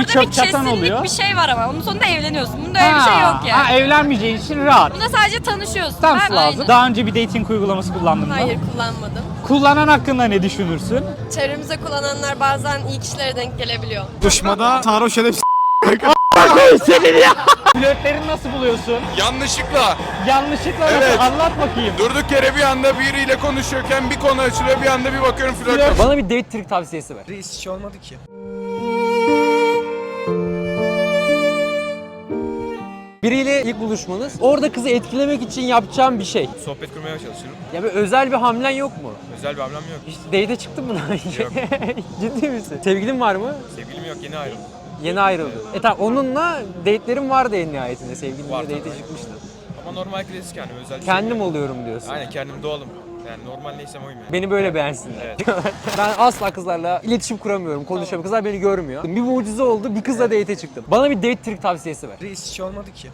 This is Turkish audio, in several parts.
Orada bir çöp bir çatan kesinlik oluyor. bir şey var ama onun sonunda evleniyorsun. Bunda öyle bir şey yok yani. Ha, evlenmeyeceğin için rahat. Bunda sadece tanışıyorsun. Stans Ben- lazım. aynen. Daha önce bir dating uygulaması kullandın mı? Hayır kullanmadım. Kullanan hakkında ne düşünürsün? Çevremize kullananlar bazen iyi kişilere denk gelebiliyor. Buluşmada sarhoş edip Flörtlerini nasıl buluyorsun? Yanlışlıkla Yanlışlıkla nasıl? Evet. Anlat bakayım. durduk yere bir anda biriyle konuşuyorken bir konu açılıyor bir anda bir bakıyorum flört. Bana bir date trick tavsiyesi ver. Reis hiç olmadı ki. Biriyle ilk buluşmanız. Orada kızı etkilemek için yapacağım bir şey. Sohbet kurmaya çalışıyorum. Ya bir özel bir hamlen yok mu? Özel bir hamlem yok. Hiç date'e çıktın mı daha önce? Yok. Ciddi misin? Sevgilin var mı? Sevgilim yok yeni ayrıldım. Yeni ayrıldı. E tamam onunla date'lerin vardı en nihayetinde. Sevgilinle Var date'e tabii. çıkmıştın. Ama normal klasik yani özel şey Kendim yok. oluyorum diyorsun. Aynen kendim doğalım. Yani normal neysem oyum yani. Beni böyle beğensinler. Evet. ben asla kızlarla iletişim kuramıyorum, konuşamıyorum. Kızlar beni görmüyor. Bir mucize oldu, bir kızla date'e çıktım. Bana bir date trick tavsiyesi ver. Reis hiç olmadı ki.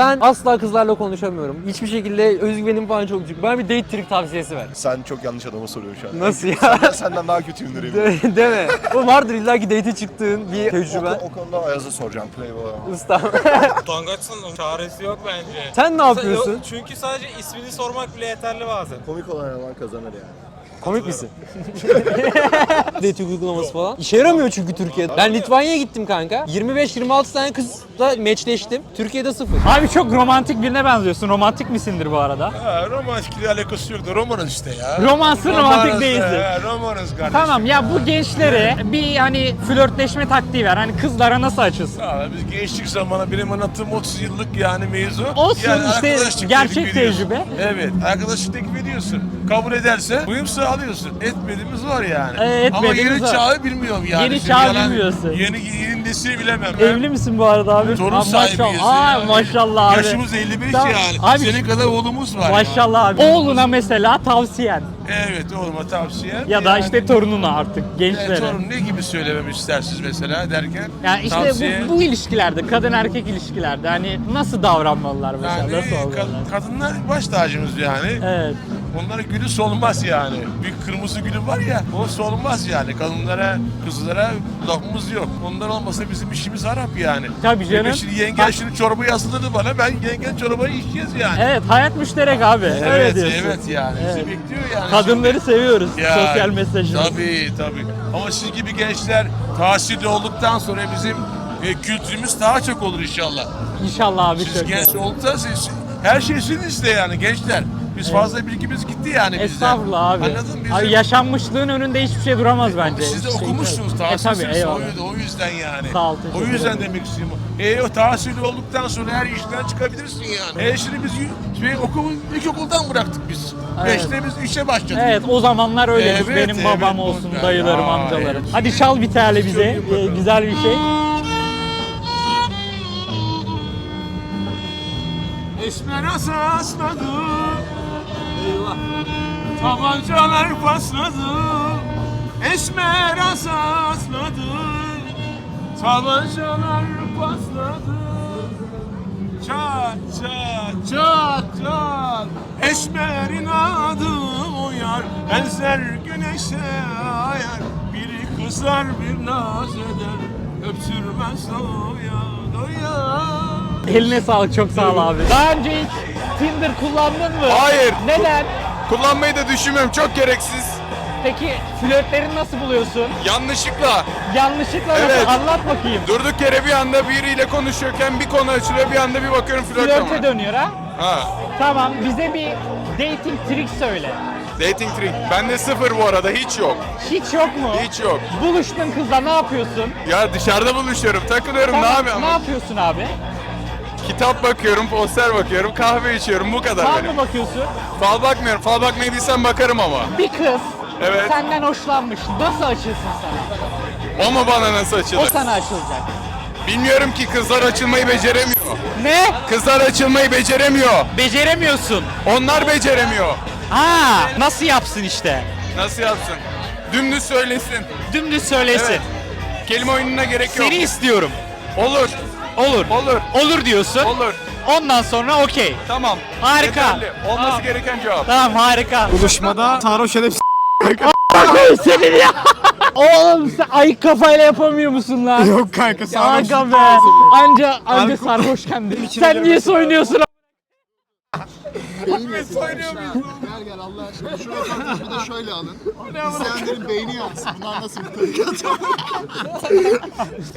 Ben asla kızlarla konuşamıyorum. Hiçbir şekilde özgüvenim falan çok düşük. Bana bir date trick tavsiyesi ver. Sen çok yanlış adama soruyorsun şu an. Nasıl ya? Ben senden daha kötüyümdür eminim. De- Deme. O vardır illa ki date'e çıktığın bir O, tecrüben. o konuda Ayaz'a soracağım. Playboy. Usta. Utangaçsın çaresi yok bence. Sen ne yapıyorsun? Çünkü sadece ismini sormak bile yeterli bazen. Komik olan yalan kazanır yani. Komik misin? Dating uygulaması falan. İşe yaramıyor çünkü Türkiye'de. Ben Litvanya'ya gittim kanka. 25-26 tane kızla matchleştim. Türkiye'de sıfır. Abi çok romantik birine benziyorsun. Romantik misindir bu arada? Ha, romantikle alakası yoktu. Romanız işte ya. Romansın romantik değilsin. He, romanız kardeşim. Tamam ya bu gençlere bir hani flörtleşme taktiği ver. Hani kızlara nasıl açılsın? Ya biz gençlik zamanı benim anlattığım 30 yıllık yani mevzu. Olsun yani işte arkadaşlık gerçek tecrübe. Evet arkadaşlık teklif ediyorsun. Kabul ederse uyum sağlıyorsun. Etmediğimiz var yani. Ee, Ama etmediğimiz yeni var. çağı bilmiyorum yani. Yeni Şimdi çağı bilmiyorsun. Yeni, yeni nesili bilemem. Evli misin bu arada abi? Torun Aa, sahibiyiz. Maşallah. Aa, yani. maşallah abi. Yaşımız 55 Tamam. yani. Abi- Senin kadar oğlumuz var. Maşallah abi. Oğluna mesela tavsiyen. Evet oğluma tavsiyem. Ya da işte torununa artık E, gençlere. torun ne gibi söylememi istersiniz mesela derken? Yani işte Tavsiye- bu, bu ilişkilerde, kadın erkek ilişkilerde hani nasıl davranmalılar mesela, Yani nasıl kad- olmalılar? kadınlar baş tacımız yani. Evet. Onların gülü solmaz yani. Bir kırmızı gülü var ya o solmaz yani. Kadınlara, kızlara lafımız yok. Onlar olmasa bizim işimiz harap yani. Tabii canım. Çünkü Şimdi yenge şimdi çorbayı hazırladı bana. Ben yenge çorbayı içeceğiz yani. Evet, hayat müşterek abi. Öyle Evet, diyorsun. evet yani. Bizi Evet. bekliyor yani. Kadınları seviyoruz. Ya, Sosyal mesajı. Tabii tabii. Ama siz gibi gençler tahsilli olduktan sonra bizim e, kültürümüz daha çok olur inşallah. İnşallah abi Siz çok. genç olduktan siz, her şey sizin işte yani gençler. Biz fazla bilgimiz gitti yani bizden. Estağfurullah abi. Anladın mı? Bizim, Abi yaşanmışlığın önünde hiçbir şey duramaz bence. siz de Hiçbir şey okumuşsunuz tahsilsiniz. E tabii o, o yüzden yani. Sağ ol, o yüzden ederim. demek istiyorum. E o tahsilli olduktan sonra her işten çıkabilirsin yani. E şimdi biz şey, okul, ilkokuldan bıraktık biz. Evet. Beşte biz işe başladık. Evet o zamanlar öyleymiş. Evet, Benim babam evet, olsun, bu- dayılarım, Ya, amcalarım. evet. Hadi çal bir tane bize. Ee, güzel bir şey. Esmer asasladı Eyvah Tabancalar pasladı Esmer asasladı Tabancalar pasladı Çat çat çat çat Esmer'in adı uyar Benzer güneşe ayar Biri kızar bir naz eder Öpsürmez doya doya Eline sağlık, çok sağ ol abi. Daha önce hiç Tinder kullandın mı? Hayır. Neden? Kullanmayı da düşünmüyorum çok gereksiz. Peki flörtlerini nasıl buluyorsun? Yanlışlıkla Yanlışlıkla Evet. nasıl? Anlat bakayım. durduk yere bir anda biriyle konuşuyorken bir konu açılıyor bir anda bir bakıyorum flört Flörte ama. dönüyor ha? Ha. Tamam, bize bir dating trick söyle. Dating trick. Bende sıfır bu arada hiç yok. Hiç yok mu? Hiç yok. Buluştun kızla ne yapıyorsun? Ya dışarıda buluşuyorum takılıyorum ne Tamam, yapayım ne yapıyorsun abi? Kitap bakıyorum, poster bakıyorum, kahve içiyorum bu kadar Fal benim. mı bakıyorsun? Fal bakmıyorum. Fal bakmayı bilsem bakarım ama. Bir kız Evet. senden hoşlanmış. Nasıl açılsın sana? O mu bana nasıl O açılır? sana açılacak. Bilmiyorum ki kızlar açılmayı beceremiyor. Ne? Kızlar açılmayı beceremiyor. Beceremiyorsun. Onlar beceremiyor. Ha, nasıl yapsın işte? Nasıl yapsın? Dümdüz söylesin. Dümdüz söylesin. Evet. Kelime oyununa gerek yok. Seni istiyorum. Olur. Olur. Olur. Olur diyorsun. Olur. Ondan sonra okey. Tamam. Harika. Yeterli. Olması Tamam. gereken cevap. Tamam harika. Buluşmada sarhoş edip Oğlum sen ayık kafayla yapamıyor musun lan? Yok kanka sarhoş. Kanka be. Anca anca sarhoşken değil. Sen niye soyunuyorsun? Gel gel Allah aşkına şu röportajı da şöyle alın. İzleyenlerin beyni yansın. Bunlar nasıl bir tarikat?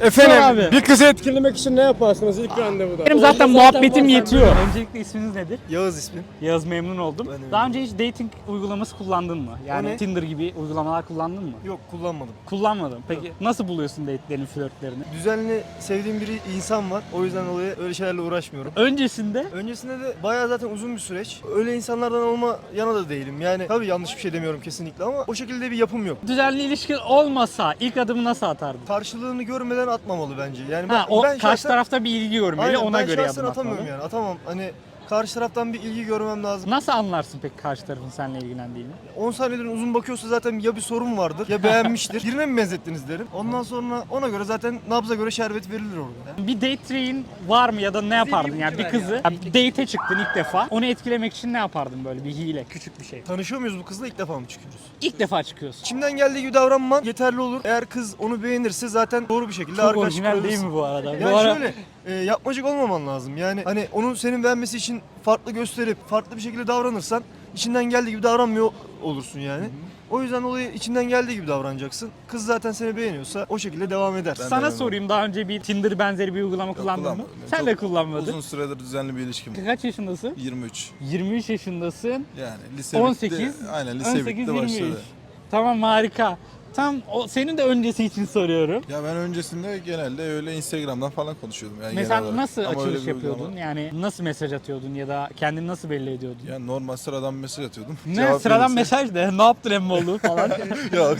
Efendim abi. bir kızı etkilemek için ne yaparsınız ilk randevuda? Benim zaten muhabbetim yetiyor. Öncelikle isminiz nedir? Yağız ismim. Yağız memnun oldum. Daha önce hiç dating uygulaması kullandın mı? Yani ne? Tinder gibi uygulamalar kullandın mı? Yok kullanmadım. Kullanmadım. Peki nasıl buluyorsun date'lerin flörtlerini? Düzenli sevdiğim bir insan var. O yüzden dolayı öyle şeylerle uğraşmıyorum. Öncesinde Öncesinde de bayağı zaten uzun bir süreç. Öyle insanlardan olma yana da değilim. Yani tabii yanlış bir şey demiyorum kesinlikle ama o şekilde bir yapım yok. düzenli ilişkin olmasa ilk adımı nasıl atardın? Karşılığını görmeden atmamalı bence. Yani Ha, o karşı şahsen- tarafta bir ilgi görmeli Aynen, ona ben göre adım atamıyorum atmalı. yani. Atamam. Hani karşı taraftan bir ilgi görmem lazım. Nasıl anlarsın peki karşı tarafın seninle ilgilendiğini? 10 saniyeden uzun bakıyorsa zaten ya bir sorun vardır ya beğenmiştir. Birine mi benzettiniz derim. Ondan sonra ona göre zaten nabza göre şerbet verilir orada. Bir date train var mı ya da ne yapardın yani bir kızı yani date'e çıktın ilk defa onu etkilemek için ne yapardın böyle bir hile küçük bir şey. Tanışıyor muyuz bu kızla ilk defa mı çıkıyoruz? İlk defa çıkıyorsun. İçimden geldiği gibi davranman yeterli olur. Eğer kız onu beğenirse zaten doğru bir şekilde Çok arkadaşlık orijinal değil mi bu arada? Yani bu ara şöyle e, yapmacık olmaman lazım. Yani hani onun senin beğenmesi için farklı gösterip farklı bir şekilde davranırsan içinden geldiği gibi davranmıyor olursun yani. O yüzden dolayı içinden geldiği gibi davranacaksın. Kız zaten seni beğeniyorsa o şekilde devam eder. sana sorayım daha önce bir Tinder benzeri bir uygulama kullandın mı? kullanmadım. Sen Çok de kullanmadın. Uzun süredir düzenli bir ilişkim. Kaç yaşındasın? 23. 23 yaşındasın. Yani lise 18, bitti. Aynen lise 18 bitti 23. başladı. Tamam harika. Tam o senin de öncesi için soruyorum. Ya ben öncesinde genelde öyle Instagram'dan falan konuşuyordum. Yani genel Mesela olarak. nasıl Ama öyle açılış bir uygulama- yapıyordun? Yani nasıl mesaj atıyordun ya da kendini nasıl belli ediyordun? Yani normal sıradan mesaj atıyordum. ne Cevap sıradan verirse- mesaj de ne yaptın emmoğlu falan. Yok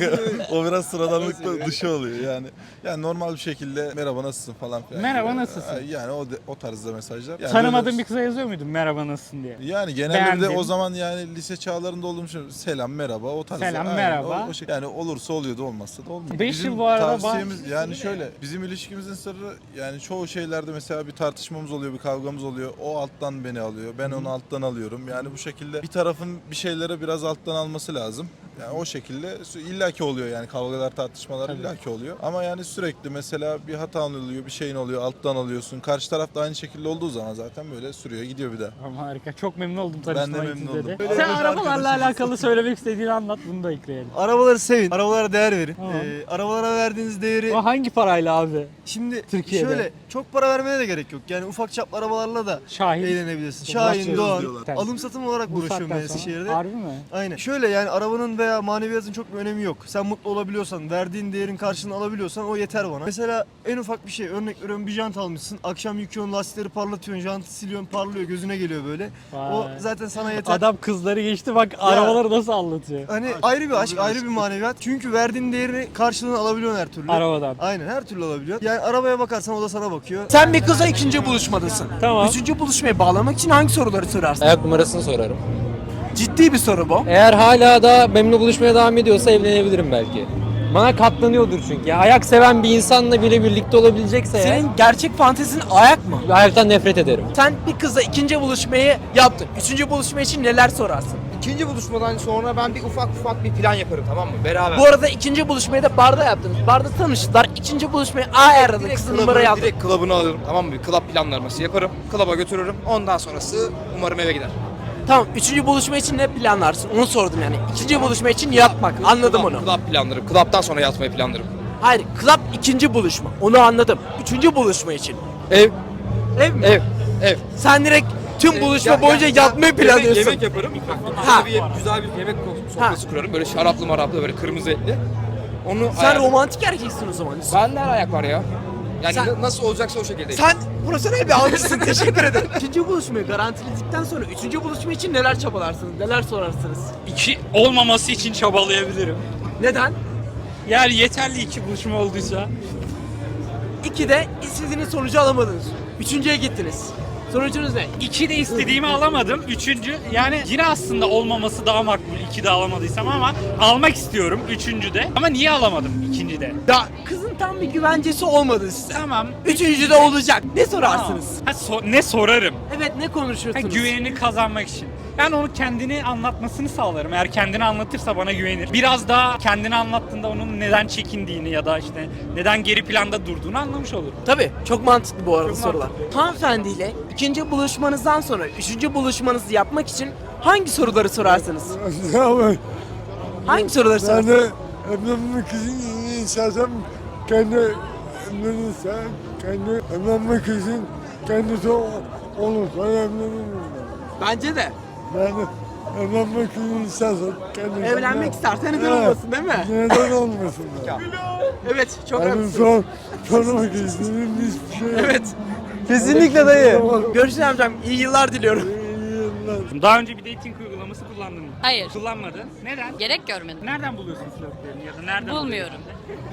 o biraz sıradanlıkla dışı oluyor yani. Yani normal bir şekilde merhaba nasılsın falan filan. Merhaba, gibi. nasılsın? Yani o de- o tarzda mesajlar. Yani Tanımadığın böyle- bir kıza yazıyor muydun merhaba nasılsın diye? Yani genelde bir de Beğendim. o zaman yani lise çağlarında olduğum için selam merhaba o tarzda. Selam, merhaba. o- o şey- yani olursa oluyordu olmazsa da olmuyor. Beş Bizim yıl bu arada tavsiyemiz yani şöyle bizim ilişkimizin sırrı yani çoğu şeylerde mesela bir tartışmamız oluyor bir kavgamız oluyor. O alttan beni alıyor ben onu alttan alıyorum. Yani bu şekilde bir tarafın bir şeylere biraz alttan alması lazım. Yani o şekilde illaki oluyor yani kavgalar tartışmalar illaki oluyor. Ama yani sürekli mesela bir hata oluyor bir şeyin oluyor alttan alıyorsun. Karşı taraf da aynı şekilde olduğu zaman zaten böyle sürüyor gidiyor bir daha. Tamam harika. Çok memnun oldum Ben de tanıştığıma memnun oldum. Böyle Sen arabalarla alakalı söylemek istediğini anlat bunu da ekleyelim. Arabaları sevin, arabalara değer verin. Tamam. Ee, arabalara verdiğiniz değeri O hangi parayla abi? şimdi Türkiye'de. şöyle çok para vermeye de gerek yok. Yani ufak çaplı arabalarla da Şahin. eğlenebilirsin. Şahin, Doğan, diyorlar. alım satım olarak Bu uğraşıyorum saatten sonra. Eskişehir'de. Harbi mi? Aynen. Şöyle yani arabanın veya maneviyatın çok bir önemi yok. Sen mutlu olabiliyorsan, verdiğin değerin karşılığını alabiliyorsan o yeter bana. Mesela en ufak bir şey, örnek veriyorum bir jant almışsın. Akşam yıkıyorsun, lastikleri parlatıyorsun, jantı siliyorsun, parlıyor, gözüne geliyor böyle. O Vay. zaten sana yeter. Adam kızları geçti bak arabaları nasıl anlatıyor. Hani ayrı bir aşk, ayrı bir maneviyat. Çünkü verdiğin değerini karşılığını alabiliyorsun her türlü. Arabadan. Aynen her türlü alabiliyorsun. Yani arabaya bakarsan o da sana bakıyor. Sen bir kızla ikinci buluşmadasın. Tamam. Üçüncü buluşmayı bağlamak için hangi soruları sorarsın? Ayak numarasını sorarım. Ciddi bir soru bu. Eğer hala da benimle buluşmaya devam ediyorsa evlenebilirim belki. Bana katlanıyordur çünkü. Ya ayak seven bir insanla bile birlikte olabilecekse eğer, Senin gerçek fantezin ayak mı? ayaktan nefret ederim. Sen bir kızla ikinci buluşmayı yaptın. Üçüncü buluşma için neler sorarsın? İkinci buluşmadan sonra ben bir ufak ufak bir plan yaparım tamam mı? Beraber. Bu arada ikinci buluşmayı da barda yaptınız. Barda tanıştılar. İkinci buluşmayı ayarladı. direkt Kızın klubunu- numarayı aldı. Direkt klubunu alırım tamam mı? Club planlaması yaparım. Klaba götürürüm. Ondan sonrası umarım eve gider. Tamam. Üçüncü buluşma için ne planlarsın? Onu sordum yani. İkinci buluşma için yatmak. Anladım Club- onu. Club planlarım. Club'dan sonra yatmayı planlarım. Hayır. Club ikinci buluşma. Onu anladım. Üçüncü buluşma için. Ev. Ev mi? Ev. Ev. Sen direkt tüm buluşma Ya- boyunca ya- yatmayı yemek- planlıyorsun. Yemek yaparım. Ha. Ha. Bir, güzel bir yemek sofrası kurarım. Böyle şaraplı maraplı böyle kırmızı etli. Onu Sen ayarlarım. romantik erkeksin o zaman. Bende her ayak var ya. Yani Sen- na- nasıl olacaksa o şekilde. Sen profesyonel bir avcısın. Teşekkür ederim. İkinci buluşmayı garantiledikten sonra üçüncü buluşma için neler çabalarsınız? Neler sorarsınız? İki olmaması için çabalayabilirim. Neden? Yani yeterli iki buluşma olduysa. İki de istediğiniz sonucu alamadınız. Üçüncüye gittiniz. Sonucunuz ne? İki de istediğimi alamadım. Üçüncü yani yine aslında olmaması daha makbul. İki de alamadıysam ama almak istiyorum üçüncü de. Ama niye alamadım ikinci de? Ya kızın tam bir güvencesi olmadı size. Tamam. Üçüncü de olacak. Ne sorarsınız? Ha, so- ne sorarım? Evet ne Ha, konuşursunuz? güvenini kazanmak için. Ben onu kendini anlatmasını sağlarım. Eğer kendini anlatırsa bana güvenir. Biraz daha kendini anlattığında onun neden çekindiğini ya da işte neden geri planda durduğunu anlamış olurum. Tabii çok mantıklı bu arada Çok sorular. mantıklı. Hanımefendiyle ikinci buluşmanızdan sonra üçüncü buluşmanızı yapmak için hangi soruları sorarsınız? Hangi soruları sorarsınız? evlenmek için istersem kendi evlenirse, kendi evlenmek için kendisi olursa evlenirim. Bence de. Yani evlenmek için istersem kendisi. Evlenmek istersen neden Evet. olmasın değil mi? Neden olmasın da? Evet çok Yani haklısın. son, sormak istediğim hiçbir şey yok. Evet. Kesinlikle dayı. Görüşürüz amcam. İyi yıllar diliyorum. Daha önce bir dating uygulaması kullandın mı? Hayır. Kullanmadın. Neden? Gerek görmedim. Nereden buluyorsun flörtlerini ya da nereden Bulmuyorum.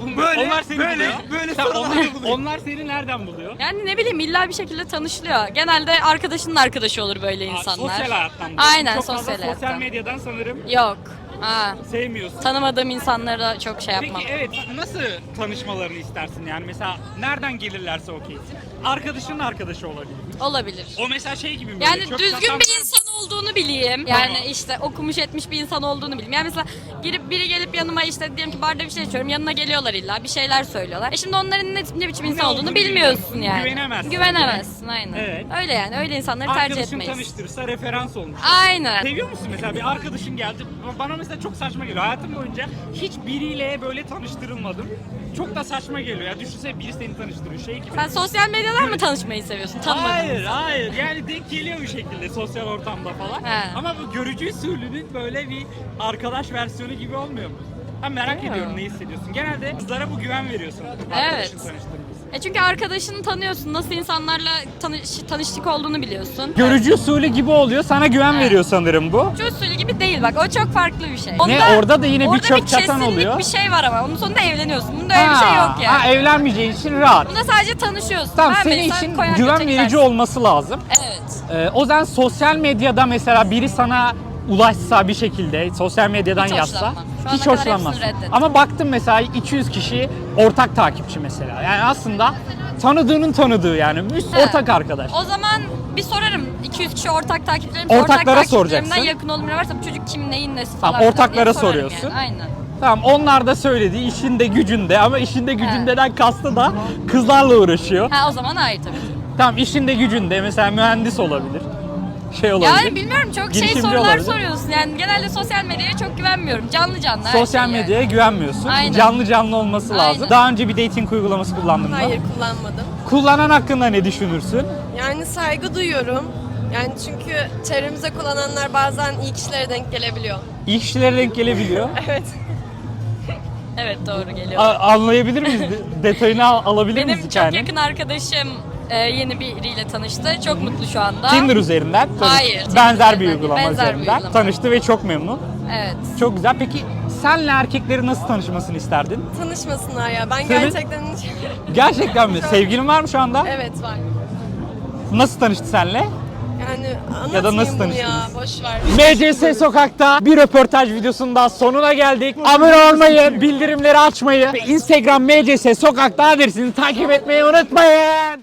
buluyorsun? Böyle, onlar seni böyle, buluyor. böyle Tamam, sorular onlar, buluyor. onlar seni nereden buluyor? Yani ne bileyim illa bir şekilde tanışılıyor. Genelde arkadaşının arkadaşı olur böyle insanlar. Sosyal hayattan. buluyor. Aynen Çok fazla sosyal sosyal hayattan. medyadan sanırım Yok. Ha. sevmiyorsun. Tanımadığım insanlara çok şey yapmam. Peki evet nasıl tanışmalarını istersin yani mesela nereden gelirlerse okeysin. Arkadaşının arkadaşı olabilir. Olabilir. O mesela şey gibi mi? Yani çöp düzgün çatan- bir insan olduğunu bileyim. Yani işte okumuş etmiş bir insan olduğunu bileyim. Yani mesela girip biri gelip yanıma işte diyelim ki barda bir şey içiyorum. Yanına geliyorlar illa bir şeyler söylüyorlar. E şimdi onların ne, ne biçim insan olduğunu olduğunu bilmiyorsun yani. Güvenemezsin. Güvenemezsin aynen. Evet. Öyle yani öyle insanları tercih Arkadaşın etmeyiz. tanıştırırsa referans olmuş. Aynen. Seviyor musun mesela bir arkadaşın geldi bana mesela çok saçma geliyor hayatım boyunca hiç biriyle böyle tanıştırılmadım. Çok da saçma geliyor ya düşünsene biri seni tanıştırıyor şey gibi. Sen sosyal medyadan mı tanışmayı seviyorsun? Tanımadığın Hayır hayır yani denk geliyor bir şekilde sosyal ortamda falan. He. Ama bu görücü usulünün böyle bir arkadaş versiyonu gibi olmuyor mu? Ben merak Ya. ediyorum ne hissediyorsun. Genelde kızlara bu güven veriyorsun. Evet. E çünkü arkadaşını tanıyorsun. Nasıl insanlarla tanış, tanıştık olduğunu biliyorsun. Görücü usulü gibi oluyor. Sana güven Evet. veriyor sanırım bu. Görücü usulü gibi değil bak o çok farklı bir şey. Ne orada da yine bir orada çöp çatan oluyor. bir şey var ama onun sonunda evleniyorsun. Bunda öyle bir şey yok yani. Ha, evlenmeyeceğin için rahat. Bunda sadece tanışıyorsun. Tamam Ben senin için güven verici gidersin. olması lazım. Evet. Ee, o zaman sosyal medyada mesela biri sana ulaşsa bir şekilde sosyal medyadan Hiç yazsa hoşlanmam. Hiç hoşlanmaz. Ama baktım mesela 200 kişi ortak takipçi mesela. Yani aslında tanıdığının tanıdığı yani bir He. ortak arkadaş. O zaman bir sorarım. 200 kişi ortak takipçilerim. Ortaklara ortak takipçilerimden soracaksın. yakın olduğum varsa bu çocuk kim neyin nesi Tamam, falan. filan ortaklara sorarım soruyorsun. Yani. Aynen. Tamam onlar da söyledi işinde gücünde ama işinde gücündeden kastı da kızlarla uğraşıyor. Ha o zaman hayır tabii. ki. Tamam işinde gücünde mesela mühendis olabilir. Şey olabilir. Yani bilmiyorum çok şey Girişimci sorular olabilir. soruyorsun. Yani genelde sosyal medyaya çok güvenmiyorum. Canlı canlı her Sosyal şey yani. medyaya güvenmiyorsun. Aynen. Canlı canlı olması lazım. Aynen. Daha önce bir dating uygulaması kullandın mı? Hayır kullanmadım. Kullanan hakkında ne düşünürsün? Yani saygı duyuyorum. Yani çünkü çevremize kullananlar bazen iyi kişilere denk gelebiliyor. İyi kişilere denk gelebiliyor. Evet. Evet doğru geliyor. A- anlayabilir miyiz? De- Detayını al- alabilir Benim miyiz çok hikayenin? yakın arkadaşım e, yeni biriyle tanıştı. Çok mutlu şu anda. Tinder üzerinden. tanıştı. Hayır, Tinder Benzer bir üzerinden uygulama değil, benzer bir üzerinden. uygulama. Tanıştı ve çok memnun. Evet. Çok güzel. Peki senle erkekleri nasıl tanışmasını isterdin? Tanışmasınlar ya. Ben Senin- gerçekten... Gerçekten mi? Sevgilin var mı şu anda? evet var. Nasıl tanıştı senle? Yani anlatmayayım Ya da nasıl bunu ya. tanıştınız? Boş ver. MCS Sokak'ta bir röportaj videosunun daha sonuna geldik. Abone olmayı, bildirimleri açmayı ve Instagram MCS Sokak'ta adresini takip etmeyi unutmayın.